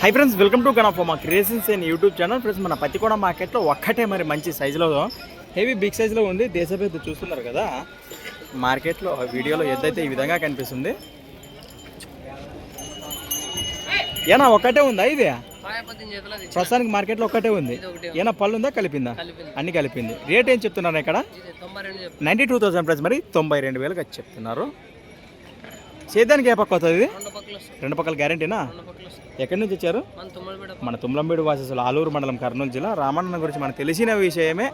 High friends welcome to Ganapa మా creations and YouTube channel friends మన పత్తికోడ మార్కెట్లో ఒక్కటే మరి మంచి సైజులో హెవీ బిగ్ సైజులో ఉంది. దేశపెద్ద చూస్తున్నారు కదా? మార్కెట్లో వీడియోలో ఎద్దైతే ఈ విధంగా కనిపిస్తుంది? ఏనా ఒక్కటే ఉందా ఇది? ప్రస్తుతానికి మార్కెట్లో ఒక్కటే ఉంది. ఏనా పళ్ళు ఉందా. కలిపిందా? అన్ని కలిపింది. రేట్ ఏం చెప్తున్నారు ఇక్కడ? నైంటీ టూ థౌసండ్ ప్రైస్ మరి తొంభై రెండు వేలకు వచ్చి చెప్తున్నారు. సేద్యానికి ఏ పక్క వస్తుంది ఇది? రెండు పక్కలు గ్యారంటీనా? ఎక్కడి నుంచి వచ్చారు? మన తుమ్లంబేడు వాసస్సులు ఆలూరు మండలం కర్నూలు జిల్లా. రామన్న గురించి మనకు తెలిసిన విషయమే.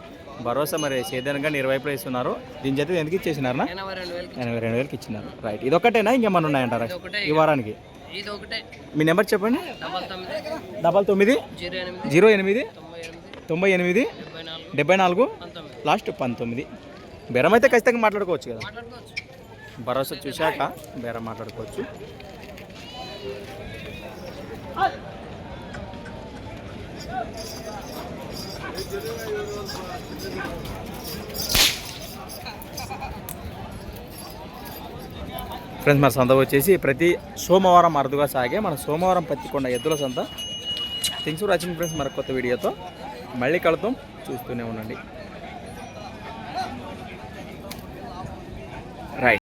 భరోసా మరి సేద్యానికి కానీ ఇరవైపులో ఇస్తున్నారు. దీని చేత ఎందుకు ఇచ్చేసినారనా ఎనభై రెండు వేలకి ఇచ్చినారు. రైట్. ఇది ఒకటేనా ఇంకేమన్నా ఉన్నాయంటారా? ఈ వారానికి? ఇది ఒకటే మీ నెంబర్ చెప్పండి. డబల్ తొమ్మిది. జీరో ఎనిమిది. తొంభై ఎనిమిది. డెబ్బై నాలుగు. లాస్ట్ పంతొమ్మిది. బేరం అయితే ఖచ్చితంగా మాట్లాడుకోవచ్చు కదా. భరోసా చూశాక బేరం మాట్లాడుకోవచ్చు. ఫ్రెండ్స్ మన సంత వచ్చేసి ప్రతి సోమవారం అరుదుగా సాగే మన సోమవారం పత్తికొండ ఎద్దుల సంత. థింగ్స్ ఫర్ వాచింగ్ ఫ్రెండ్స్ మరి కొత్త వీడియోతో మళ్ళీ కలుద్దాం. చూస్తూనే ఉండండి.